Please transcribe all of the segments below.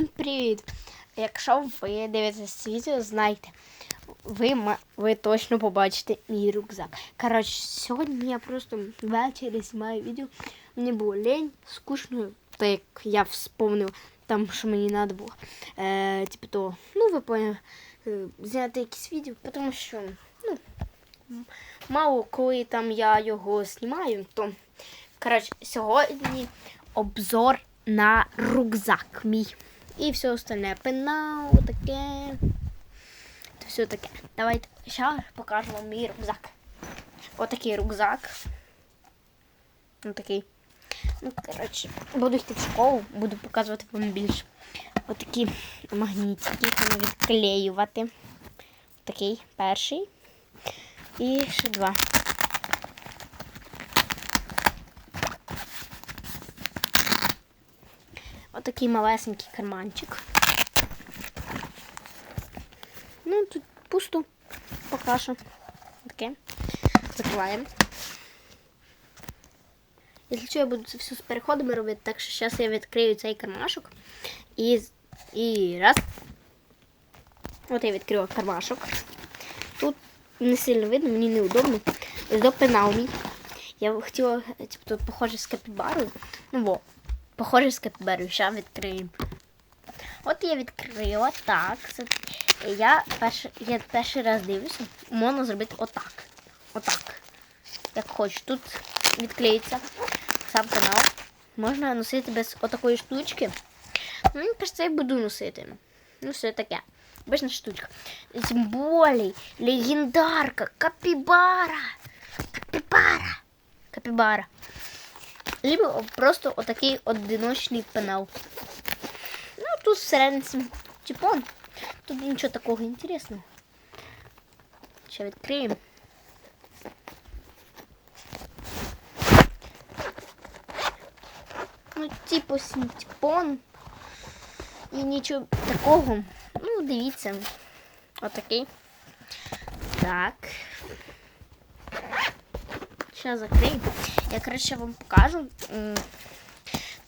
Всім привіт! Якщо ви дивитесь відео, знайте, ви, ви точно побачите мій рюкзак. Коротше, сьогодні я просто ввечері знімаю відео. Мені було лень, скучно, так як я вспомнив там, що мені треба було. Е, типу то, ну ви поняли, е, зняти якісь відео, тому що, ну, мало коли там я його знімаю, то коротше, сьогодні обзор на рюкзак мій. І все остальне. Пенал, таке. Та все таке. Давайте зараз покажу вам мій рюкзак. Отакий рюкзак. Отакий. Ну, коротше, буду йти в школу, буду показувати вам більше. Отакі магнітики, треба відклеювати. Такий перший. І ще два. Отакий малесенький карманчик. Ну, тут пусто поки що. Таке. Закриваємо. Якщо що, я буду це все з переходами робити, так що зараз я відкрию цей кармашок. І, і раз. От я відкрила кармашок. Тут не сильно видно, мені неудобно. До пенал мій. Я хотіла, типу, тут похоже з капібарою. Ну во, похоже з. Зараз відкриємо. От я відкрила, так. Я перший, я перший раз дивлюся. Можна зробити отак. Отак. Як хочеш. Тут відклеїться сам канал. Можна носити без отакої штучки. Ну, мені кажется, я буду носити. Ну, все таке. Обична штучка. Тим более, легендарка, капібара. Капібара. Капібара. Либо просто отакий одиночний пенал. Ну, тут всередині чіпон. Тут нічого такого інтересного. Ще відкриємо. Ну, типу синтепон. І нічого такого. Ну, дивіться. Отакий. Так. Зараз закрию. Я, коротше, вам покажу.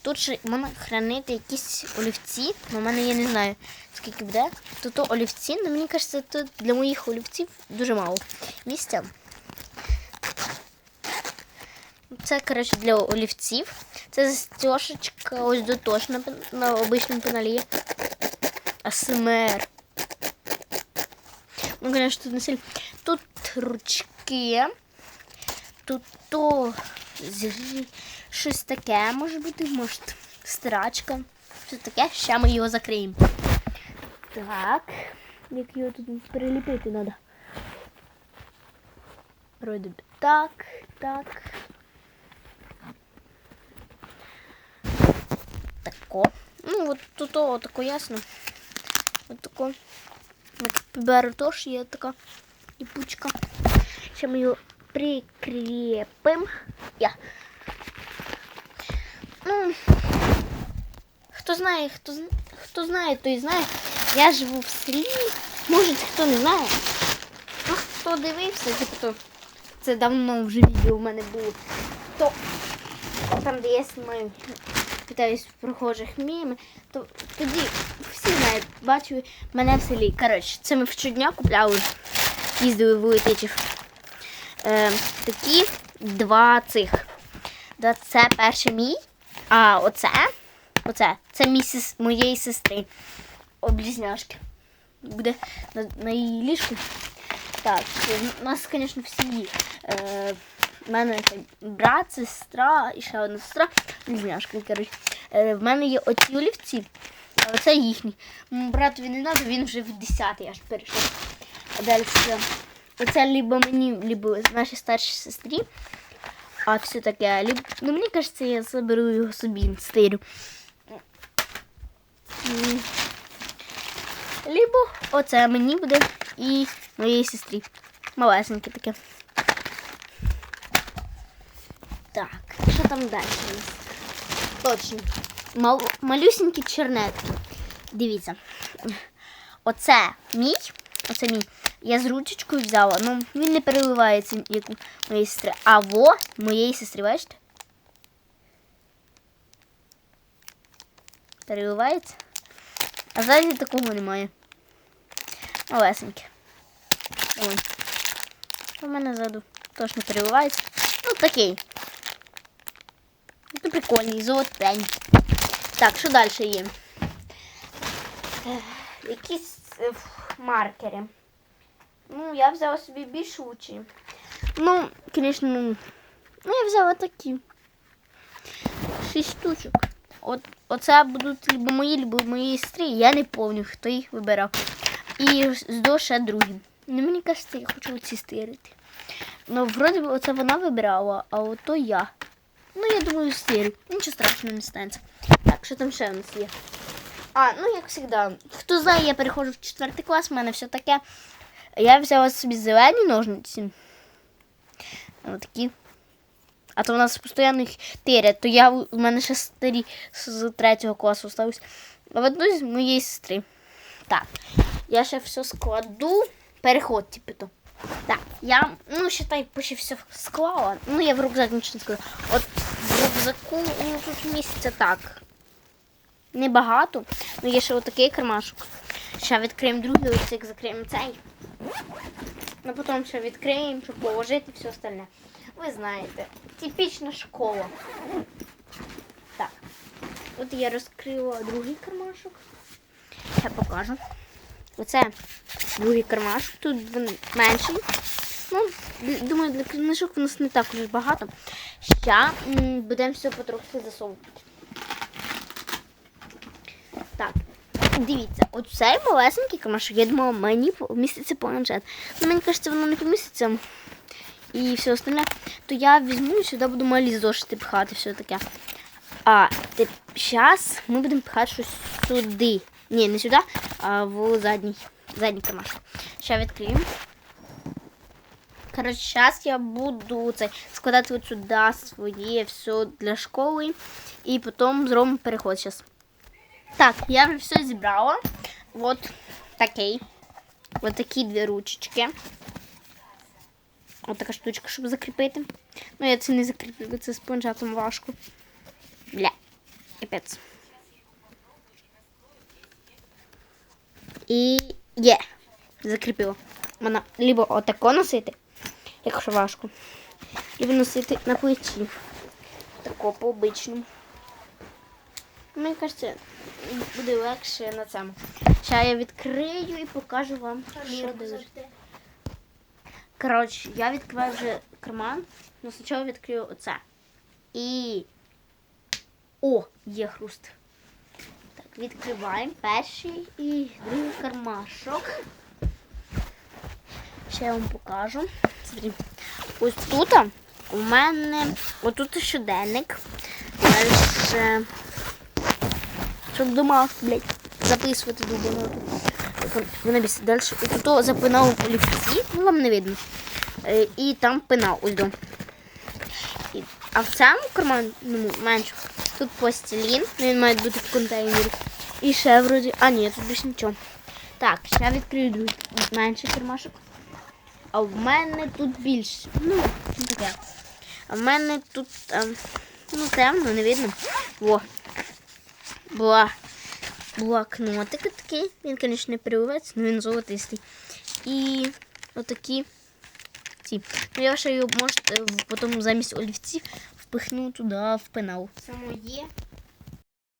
Тут ще можна хранити якісь олівці. У мене я не знаю, скільки буде. Тут олівці, але мені кажеться, тут для моїх олівців дуже мало місця. Це, коротше, для олівців. Це застежечка ось дотошна пен- на обичному пеналі. АСМР. Ну, конечно, тут не сильно. Тут ручки. Тут то щось таке може бути, може стирачка. Щось таке, ще ми його закриємо. Так. Як його тут приліпити треба. Вроде би так, так. Тако. Ну, от тут о, тако ясно. От тако. От підберу теж є така ліпучка. Ще ми його прикріпимо. Я. Ну, хто знає, хто, хто знає, той знає. Я живу в селі. Може, хто не знає. Ну, хто дивився, типу, то це давно вже відео в мене було. То там, де я знімаю, питаюсь в прохожих міми, то тоді всі знають, бачили мене в селі. Коротше, це ми щодня купляли, їздили в Летичів. Е, такі два цих. Це перший мій, а оце, оце, це мій моєї сестри. О, близняшки. Буде на, на її ліжку. Так, у нас, звісно, всі. Е, в мене брат, сестра і ще одна сестра, близняшки, коротше. Е, в мене є оці олівці, а оце їхні. Братові не треба, він вже в 10 аж перейшов. А далі. Оце либо мені, либо нашій старшій сестрі. А все таке. Либо, ну мені кажеться, я заберу його собі, стирю. Либо оце мені буде і моїй сестрі. Малесеньке таке. Так, що там далі у нас? Точно. Мал, малюсенькі чернетки. Дивіться. Оце мій. Оце мій. Я з ручечкою взяла. Ну, він не переливається, як у моєї сестри. А во моєї сестри, бачите? Переливається. А ззаді такого немає. Малесеньке. Ой. У мене ззаду теж не переливається. Ну такий. Ну, прикольний, золотенький. Так, що далі є? Якісь е, маркери. Ну, я взяла собі більш учі. Ну, звісно, ну, ну, я взяла такі. Шість штучок. От, оце будуть либо мої, либо мої сестри. Я не пам'ятаю, хто їх вибирав. І з ще другі. Ну, мені кажеться, я хочу оці стирити. Ну, вроді би, оце вона вибирала, а ото я. Ну, я думаю, стирю. Нічого страшного не станеться. Так, що там ще у нас є? А, ну як завжди. Хто знає, я переходжу в четвертий клас, в мене все таке. Я взяла собі зелені ножниці. Ось такі. А то у нас постійно їх тирять, то я у мене ще старі з третього класу залишились. В одну з моєї сестри. Так, я ще все складу. Переход, типу то. Так, я, ну, считай, почти все склала. Ну, я в рюкзак нічого не склала. От в рюкзаку ну, тут місяця так. Небагато. Ну, є ще отакий кармашок. Ще відкриємо другий, ось як закриємо цей. Ну, потім ще відкриємо, щоб положити все остальне. Ви знаєте, типічна школа. Так. От я розкрила другий кармашок. Я покажу. Оце другий кармашок. Тут він менший. Ну, думаю, для книжок у нас не так уже багато. Ще будемо все потрохи засовувати. Так, дивіться, от цей малесенький кармашок, я думала, мені поміститься планшет. Ну, мені кажеться, воно не поміститься. І все остальне, то я візьму і сюди буду малі зошити пхати, все таке. А зараз ми будемо пхати щось сюди. Ні, не сюди, а в задній, задній кармашок. Ще відкриємо. Коротше, зараз я буду це, складати от сюди своє все для школи. І потім зробимо переход зараз. Так, я вже все зібрала. От такий. От такі дві ручечки. Ось така штучка, щоб закріпити. Ну, я це не закріплю, це з планшетом важко. Бля, капець. І є. Закріпила. Вона либо отако носити, якщо важко, либо носити на плечі. Тако по обичному. Мені кажеться, буде легше на цьому. Зараз я відкрию і покажу вам, що дуже. Коротше, я відкриваю вже карман, але спочатку відкрию оце. І. О, є хруст. Так, відкриваємо перший і другий кармашок. Ще я вам покажу. Ось тут у мене отут щоденник. Далі. Щоб дома, блядь, записувати думаю. Вона більше далі. І тут запинав олівці, ну вам не видно. Е, І там пенал ось до. А в цьому карманному менше. Тут пластилін, він має бути в контейнері. І ще вроді. А ні, тут більше нічого. Так, ще відкрию менший кармашок. А в мене тут більше. Ну, ну таке. А в мене тут ем, ну темно, не видно. Во. Була. Блокнотик такий. Він, звісно, не переливається, але він золотистий. І отакі ці. Ну, я ще його можете потім замість олівців впихну туди в пенал. Само моє.